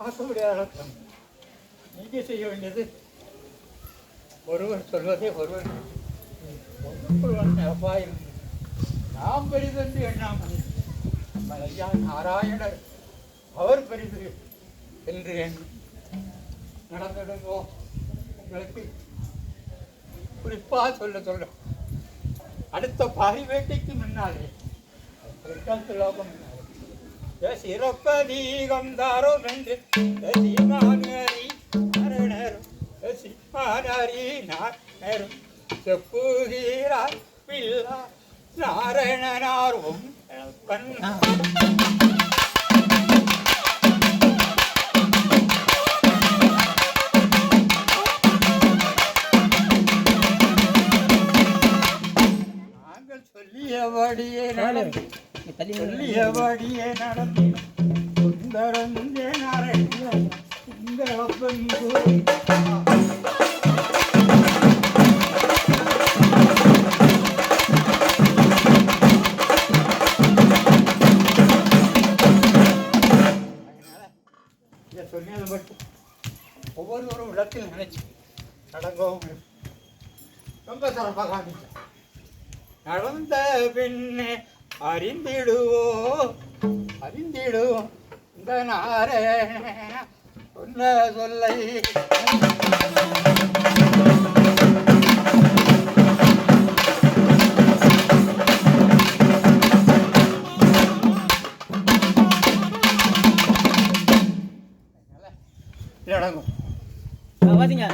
பார்க்க முடியாத நீங்கள் செய்ய வேண்டியது ஒருவர் சொல்வதே ஒருவர் அபாயம் நாம் பெரிதென்று எண்ணாமல் ஐயா நாராயணர் அவர் பெரிது என்று எண்ணி நடந்திடுங்கோ உங்களுக்கு குறிப்பாக சொல்ல சொல்ல அடுத்த பாரி வேட்டைக்கு முன்னாலே லோகம் முன்னாலே சிறப்பதீகம் தாரோம் என்று சீமானரி நாரணரும் சீமானரி நாரணரும் செப்புகிறார் பிள்ளா நாராயணனாரும் கண்ணா. நாங்கள் சொல்லியபடியே நடந்து சொல்லியபடியே நடந்தின. சுந்தரந்தே நாராயண சுந்தரப்பன் சொன்னது மட்டும். ஒவ்வொருவரும் இடத்தில் நினைச்சு நடங்கவும் ரொம்ப சிறப்பாக நடந்த பின்னே அறிந்திடுவோ அறிந்திடுவோம். இந்த சொன்ன சொல்லை. இது? அடங்கும் பாத்தீங்க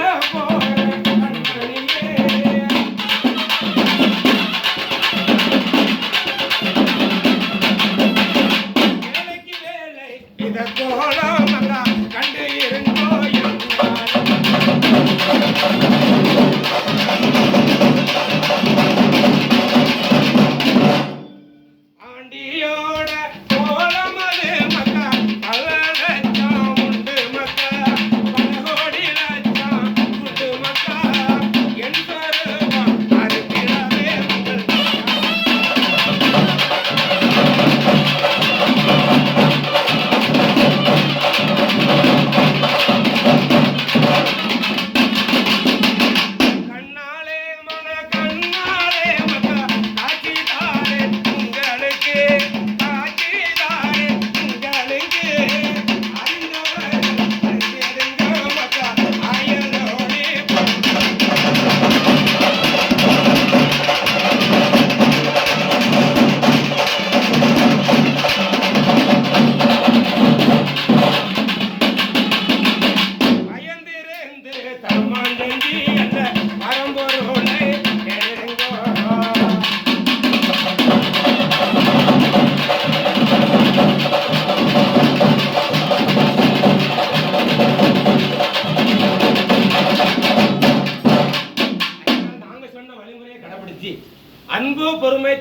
amor.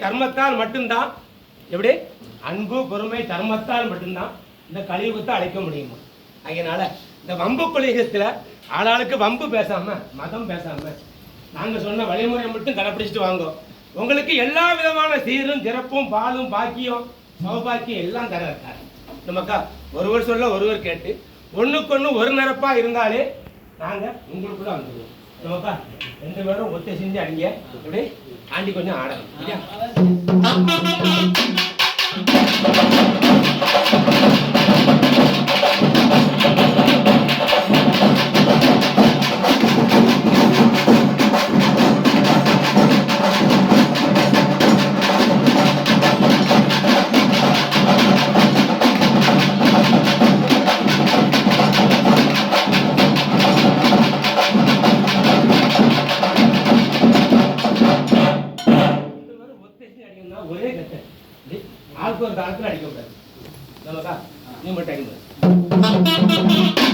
தர்மத்தால் மட்டும்தான். எப்படி? அன்பு பொறுமை தர்மத்தால் மட்டும்தான் இந்த கலியுகத்தை அழைக்க முடியுமா? அதனால இந்த வம்பு கொள்கைகத்துல ஆளாளுக்கு வம்பு பேசாம மதம் பேசாம நாங்க சொன்ன வழிமுறை மட்டும் கடைப்பிடிச்சிட்டு வாங்கோ. உங்களுக்கு எல்லா விதமான சீரும் சிறப்பும் பாலும் பாக்கியம் சௌபாக்கியம் எல்லாம் தர இருக்காரு நமக்கா ஒருவர் சொல்ல ஒருவர் கேட்டு ஒண்ணுக்கொண்ணு ஒரு நிரப்பா இருந்தாலே நாங்க உங்களுக்குள்ள வந்துடுவோம் நமக்கா ரெண்டு பேரும் ஒத்து செஞ்சு அடிங்க. இப்படி ஆண்டி கொஞ்சம் ஆடணும். ஒரே கட்டு இப்படி ஆளுக்கு ஒரு காலத்துல அடிக்க கூடாது நமக்கா நீ மட்டும் அடிக்க